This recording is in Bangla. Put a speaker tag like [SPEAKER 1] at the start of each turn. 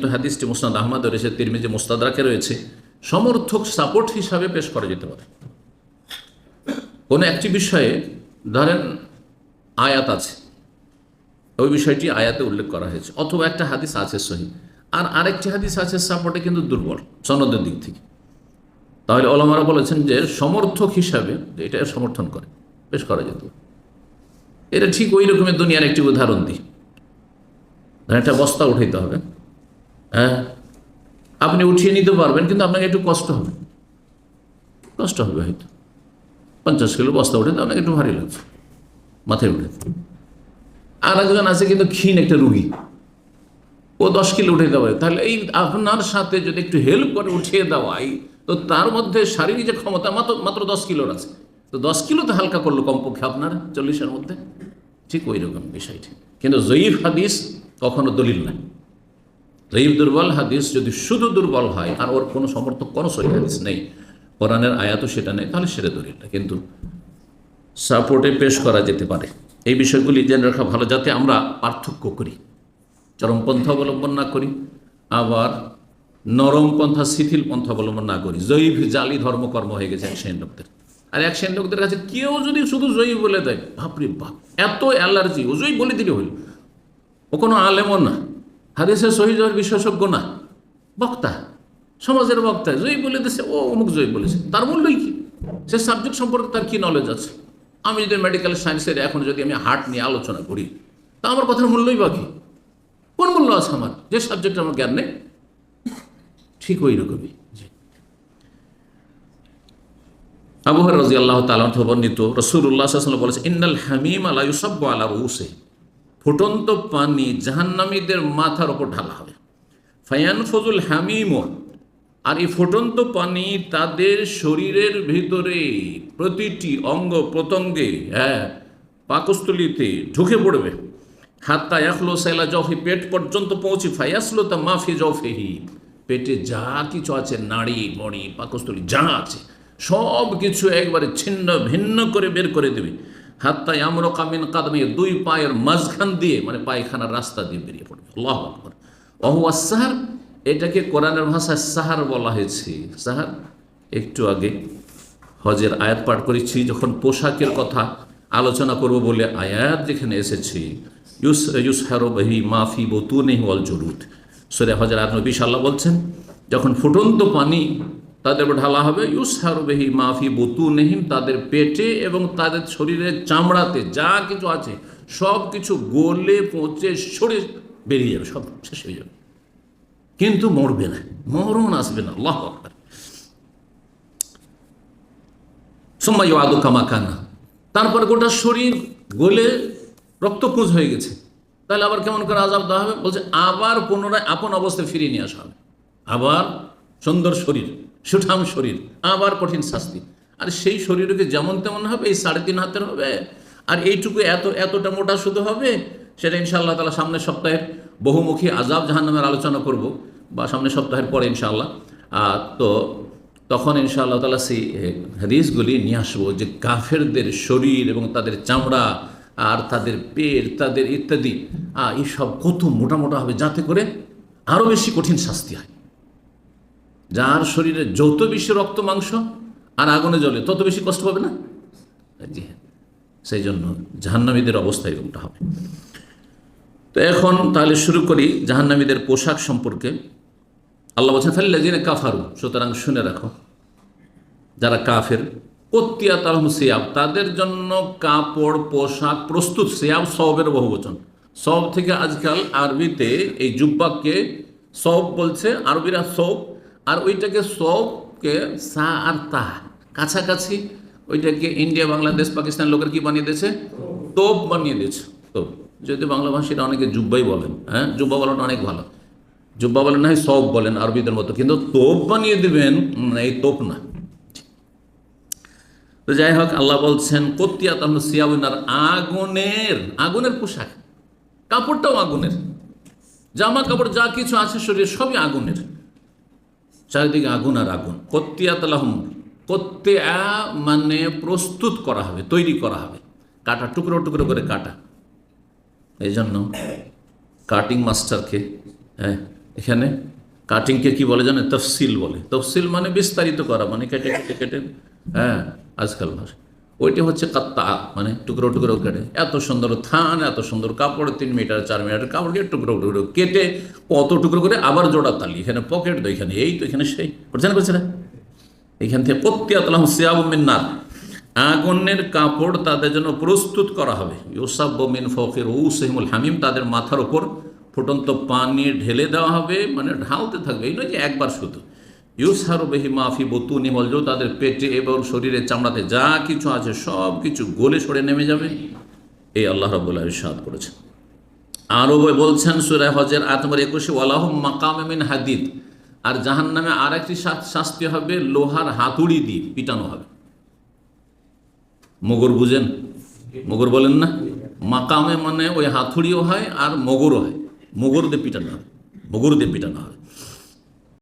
[SPEAKER 1] কিন্তু হাদিসটি মুসনাদ আহমদ রয়েছে তিরমিজি মুস্তাদাকে রয়েছে। সমর্থক সাপোর্ট হিসাবে পেশ করা যেতে পারে। কোনো একটি বিষয়ে ধরেন আয়াত আছে। ওই বিষয়টি আয়াতে উল্লেখ করা হয়েছে, অথবা একটা হাদিস আছে সহি। আর আরেকটি হাদিস আছে সাপোর্টে কিন্তু দুর্বল, সনদের দিক থেকে। তাহলে ওলামারা বলেছেন যে সমর্থক হিসাবে এটা সমর্থন করে, পেশ করা যেত এটা ঠিক ওই রকমের দুনিয়ার একটি উদাহরণ দিই। একটা বস্তা উঠাইতে হবে। হ্যাঁ? আপনি উঠিয়ে নিতে পারবেন, কিন্তু আপনাকে একটু কষ্ট হবে। কষ্ট হবে হয়তো। পঞ্চাশ কিলো বস্তা উঠে আপনাকে একটু ভারী লাগছে, মাথায় উঠে। আর একজন আছে কিন্তু ক্ষীণ একটা রুগী। ও দশ কিলো উঠে দেওয়া তাহলে এই আপনার সাথে যদি একটু হেল্প করে উঠিয়ে দেওয়াই তো তার মধ্যে শারীরিক যে ক্ষমতা, মাত্র মাত্র দশ কিলোর আছে। তো দশ কিলো তো হালকা করল কমপক্ষে আপনার চল্লিশের মধ্যে। ঠিক ওই রকম বিষয়টি। কিন্তু জয়ীফ হাদিস কখনো দলিল নাই। জয়ীফ দুর্বল, হাদিস যদি শুধু দুর্বল হয়, আর ওর কোনো সমর্থক, কোনো সহি হাদিস নেই, কোরআনের আয়াতও সেটা নেই, তাহলে সেটা দলিল না। কিন্তু সাপোর্টে পেশ করা যেতে পারে। এই বিষয়গুলি জেনে রাখা ভালো, যাতে আমরা পার্থক্য করি। চরমপন্থা অবলম্বন না করি, আবার নরম পন্থা, শিথিল পন্থা অবলম্বন না করি। জৈব জালি ধর্মকর্ম হয়ে গেছে এক শ্রেণির লোকদের। আর এক শ্রেণির লোকদের কাছে কেউ যদি শুধু জয়ী বলে দেয়, বাপরে বাপ, এত অ্যালার্জি ও জয়ী বলে দিলে হইল। ও কোনো আলেমও না। হাদিসের সহি জয়ের বিশেষজ্ঞ না। বক্তা, সমাজের বক্তা, জয়ী বলে দিয়েছে ও অমুক জয়ী বলেছে। তার মূল্যই কি? সে সাবজেক্ট সম্পর্কে তার কি নলেজ আছে? আমি যদি মেডিকেল সায়েন্সের এখন যদি আমি হার্ট নিয়ে আলোচনা করি, তা আমার কথার মূল্যই বাকি কোন মূল্য আছে আমার? যে সাবজেক্ট আমার জ্ঞান নেই? ঠিক ওই রকমই। জি। আবহাওয়ার রাজি আল্লাহ তালাহ বর্ণিত রসুল্লাহ বলেছে, ইন্নাল হামিম আলা ইউসাব্ব আলা রুসে ফুটন্ত পানি জাহান্নামীদের মাথার ওপর ঢালা হবে। ফায়ান ফজুল হামিম আর এই ফুটন্ত পানি তাদের শরীরের ভিতরে প্রতিটি অঙ্গ প্রত্যঙ্গে হ্যাঁ পাকস্থলিতে ঢুকে পড়বে। হাত্তা একলো সাইলা জফি পেট পর্যন্ত পৌঁছে, ফায়াসলো তা মাফি জফেহি পেটে যা কিছু আছে, নাড়ি মড়ি পাকস্থলী যা আছে সব কিছু একবারে ছিন্ন ভিন্ন করে বের করে দেবে। হাত্তা আমর কামিন কাদমে, দুই পায়ের মাঝখান দিয়ে মানে পায়খানার রাস্তা দিয়ে বেরিয়ে পড়বে। আল্লাহ আকবর। অহু সাহার, এটাকে কোরআনের ভাষায় সাহার বলা হয়েছে। সাহার, একটু আগে হজের আয়াত পাঠ করেছি, যখন পোশাকের কথা আলোচনা করব বলে আয়াত যেখানে এসেছে, ইউস ইউস হারো বহি মাফি বতু নেই ওয়াল জরুদ সরে হজর আত নবী সাল্লাহ বলছেন, যখন ফুটন্ত পানি তাদের উপর ঢালা হবে। ইউস হারো মাফি বতু নেহিম তাদের পেটে এবং তাদের শরীরের চামড়াতে যা কিছু আছে, সব কিছু গলে, পচে, সরে বেরিয়ে যাবে, সব শেষ হয়ে যাবে। কিন্তু মরবে না, মরণ আসবে না, আল্লাহ আকবার। সোম্মাই কামা কানা তারপর গোটা শরীর গলে রক্তপুঁজ হয়ে গেছে। তাহলে আবার কেমন করে আজাব দেওয়া হবে? বলছে, আবার পুনরায় আপন অবস্থায় ফিরিয়ে নিয়ে আসা হবে। আবার সুন্দর শরীর। সুঠাম শরীর, আবার কঠিন শাস্তি। আর সেই শরীরকে যেমন তেমন হবে, এই সাড়ে তিন হাতের হবে, আর এইটুকু এত, এতটা মোটা শুধু হবে, সেটা ইনশাআল্লাহ তালা সামনের সপ্তাহের বহুমুখী আজাব জাহান্নামের আলোচনা করব, বা সামনের সপ্তাহের পরে ইনশাআল্লাহ। তো তখন ইনশাআল্লাহ তালা সেই হাদিসগুলি নিয়ে আসব যে কাফেরদের শরীর এবং তাদের চামড়া, আর তাদের পেট, তাদের ইত্যাদি এইসব কত মোটা মোটা হবে, যাতে করে আরও বেশি কঠিন শাস্তি হয়। যার শরীরে যত বেশি রক্ত, মাংস আর আগুনে জ্বলে তত বেশি কষ্ট পাবে না? জি হ্যাঁ। সেই জন্য জাহান্নামীদের অবস্থা এরকমটা হবে। তো এখন তাহলে শুরু করি জাহান্নামীদের পোশাক সম্পর্কে। আল্লাহ বলছেন ফাল্লা জেনে কাফারু সুতরাং শুনে রাখো, যারা কাফের কত্তিয়া তালহম সিয়াব তাদের জন্য কাপড়, পোশাক প্রস্তুত সিয়াব সবের বহু বচন সব থেকে আজকাল আরবিতে এই জুব্বাককে সব বলছে, আরবিরা সব আর ওইটাকে সবকে সা আর তা। কাছাকাছি ওইটাকে ইন্ডিয়া, বাংলাদেশ, পাকিস্তান লোকের কি বানিয়ে দিয়েছে? তোপ বানিয়ে দিয়েছে। তোপ। যদি বাংলা ভাষীরা অনেকে জুব্বাই বলেন হ্যাঁ? জুব্বা বলাটা অনেক ভালো। জুব্বা বলেন না সব বলেন আরবিদের মতো। কিন্তু তোপ বানিয়ে দিবেন এই তোপ না। তো যাই হোক, আল্লাহ বলছেন কতিয়া তাহলে সিয়াবিনার আগুনের আগুনের পোশাক। কাপড়টাও আগুনের। জামা কাপড় যা কিছু আছে শরীরে সবই আগুনের। চারিদিকে আগুন আর আগুন। কত্তিয়াতলাহম তালাহম কত্তিয়া মানে প্রস্তুত করা হবে, তৈরি করা হবে। কাটা, টুকরো টুকরো করে কাটা। এই জন্য কাটিং মাস্টারকে হ্যাঁ এখানে কাটিংকে কি বলে জানে তফসিল বলে। তফসিল মানে বিস্তারিত করা মানে কেটে কেটে কেটে হ্যাঁ আজকাল ভাষা। ওইটি হচ্ছে কাত্তা মানে টুকরো টুকরো কেটে। এত সুন্দর থান, এত সুন্দর কাপড়, তিন মিটার, চার মিটার কাপড়কে টুকরো টুকরো কেটে কত টুকরো করে আবার জোড়া তালি। এখানে পকেট তো এখানে, এই তো এখানে সেই। করছে না করছে না এখান থেকে প্রত্যাতলাম সিয়াবমিনার আগুনের কাপড় তাদের জন্য প্রস্তুত করা হবে। ইউসাবিন ফকির উসহিমুল হামিম, তাদের মাথার ওপর ফুটন্ত পানি ঢেলে দেওয়া হবে মানে ঢালতে থাকবে। এই নয় যে একবার শুধু। ইউসারু বেহি মাফি বতু নিমল নিমলজ তাদের পেটে এবং শরীরে চামড়াতে যা কিছু আছে, সব কিছু গলে সরে নেমে যাবে। এই আল্লাহ রবুল্লাহ সাদ করেছেন। আরও বলছেন সুরায় হজের আট নম্বর একুশে ওয়ালাহ মাকামিন হাদিদ। আর জাহান নামে আর একটি শাস্তি হবে, লোহার হাতুড়ি দিয়ে পিটানো হবে। মগর বুঝেন? মগর বলেন না? মাকামে মানে ওই হাতুড়িও হয় আর মগরও হয়। মগর দিয়ে পিটানো হয় মগর দিয়ে পিটানো হয়